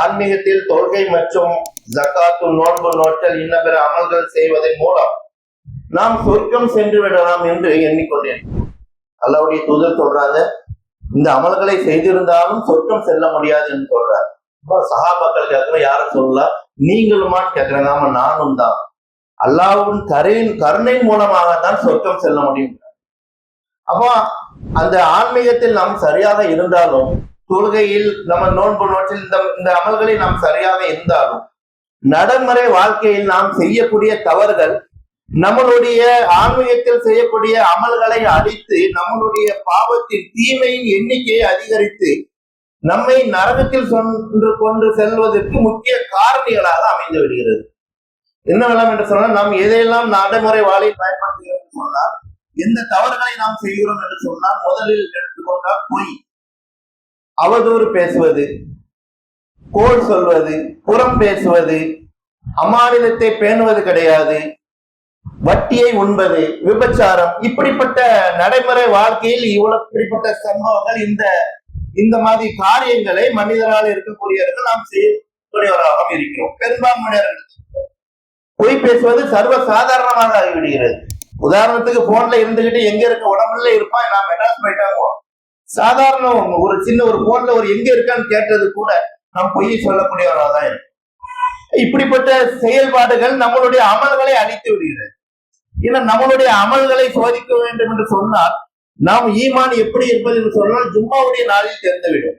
ஆன்மீகத்தில் தொழுகை மற்றும் ஜக்காத்து நோன்பு நோட்டல் இன்ன பிற அமல்கள் செய்வதன் மூலம் நாம் சொர்க்கம் சென்று விடலாம் என்று எண்ணிக்கொண்டேன். அல்லாவுடைய தூதர் சொல்றாங்க இந்த அமல்களை செய்திருந்தாலும் சொர்க்கம் செல்ல முடியாது என்று சொல்றார். சகாபாக்கள் சஹாபாக்கள் கேட்கிற யாரும் சொல்லலாம் நீங்களுமான்னு கேட்கிறாங்க. ஆமா நானும் தான். அல்லாஹ்வின் கரையின் கருணை மூலமாக தான் சொர்க்கம் செல்ல முடியும். அப்போ அந்த ஆன்மீகத்தில் நாம் சரியாக இருந்தாலும் தொழுகையில் நம்ம நோன்பு நோட்டில் இந்த இந்த அமல்களில் நாம் சரியாக இருந்தாலும் நடைமுறை வாழ்க்கையில் நாம் செய்யக்கூடிய தவறுகள் நம்மளுடைய ஆன்மீகத்தில் செய்யக்கூடிய அமல்களை அழித்து நம்மளுடைய பாவத்தின் தீமையின் எண்ணிக்கையை அதிகரித்து நம்மை நரகத்தில் சென்று கொண்டு செல்வதற்கு முக்கிய காரணிகளாக அமைந்து விடுகிறது. என்னவெல்லாம் என்று சொன்னால் நாம் எதையெல்லாம் நடைமுறை வாழை பயன்படுத்துகிறோம் என்று சொன்னால் எந்த தவறுகளை நாம் செய்கிறோம் என்று சொன்னால் முதலில் எடுத்துக்கொண்டால் பொய். அவதூறு பேசுவது கோல் சொல்வது புறம் பேசுவது அமானிதத்தை பேணுவது கிடையாது. வட்டியை உண்பது விபச்சாரம் இப்படிப்பட்ட நடைமுறை வாழ்க்கையில் இவ்வளவு இப்படிப்பட்ட சம்பவங்கள் இந்த இந்த மாதிரி காரியங்களை மனிதரால் இருக்கக்கூடியவர்கள் நாம் செய்யக்கூடியவராக இருக்கிறோம். பெரும்பான்மையினர்கள் பொய் பேசுவது சர்வ சாதாரணமாக ஆகிவிடுகிறது. உதாரணத்துக்கு போன்ல இருந்துகிட்டு எங்க இருக்க உடம்புல இருப்பான் நாம் மெட்ராஸ் போயிட்டாங்க சாதாரண ஒரு சின்ன ஒரு போன்ல ஒரு எங்க இருக்கான்னு கேட்டது கூட நாம் பொய் சொல்லக்கூடியவராக தான் இருக்கும் இப்படிப்பட்ட செயல்பாடுகள் நம்மளுடைய அமல்களை அழித்து விடுகிறது. ஏன்னா நம்மளுடைய அமல்களை சோதிக்க வேண்டும் என்று சொன்னால் நாம் ஈமான் எப்படி இருப்பது என்று சொன்னால் ஜும்மாவுடைய நாளில் தெரிந்துவிடும்.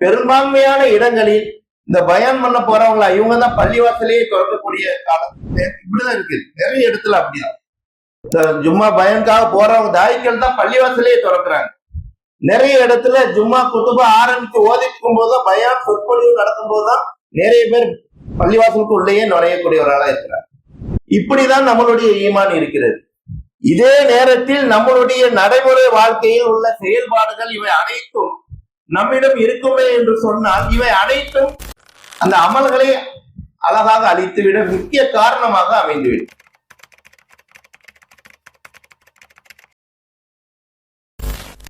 பெரும்பான்மையான இடங்களில் இந்த பயன் பண்ண போறவங்களா இவங்க தான் பள்ளிவாசலையே திறக்கக்கூடிய காலம். இப்படிதான் இருக்கு. நிறைய இடத்துல அப்படிதான். ஜும்மா பயனுக்காக போறவங்க தாய்க்கள் தான் பள்ளிவாசலையே திறக்கிறாங்க. நிறைய இடத்துல ஜும்மா குத்துபா ஆரம்பித்து ஓதிக்கும் போதுதான் பயான் சொற்பொழிவு நடக்கும் போதுதான் நிறைய பேர் பள்ளிவாசலுக்கு உள்ளேயே நுழையக்கூடியவர்களாக இருக்கிறார். இப்படிதான் நம்மளுடைய ஈமான் இருக்கிறது. இதே நேரத்தில் நம்மளுடைய நடைமுறை வாழ்க்கையில் உள்ள செயல்பாடுகள் இவை அனைத்தும் நம்மிடம் இருக்குமே என்று சொன்னால் இவை அனைத்தும் அந்த அமல்களை அழகாக அழித்துவிட முக்கிய காரணமாக அமைந்துவிடும்.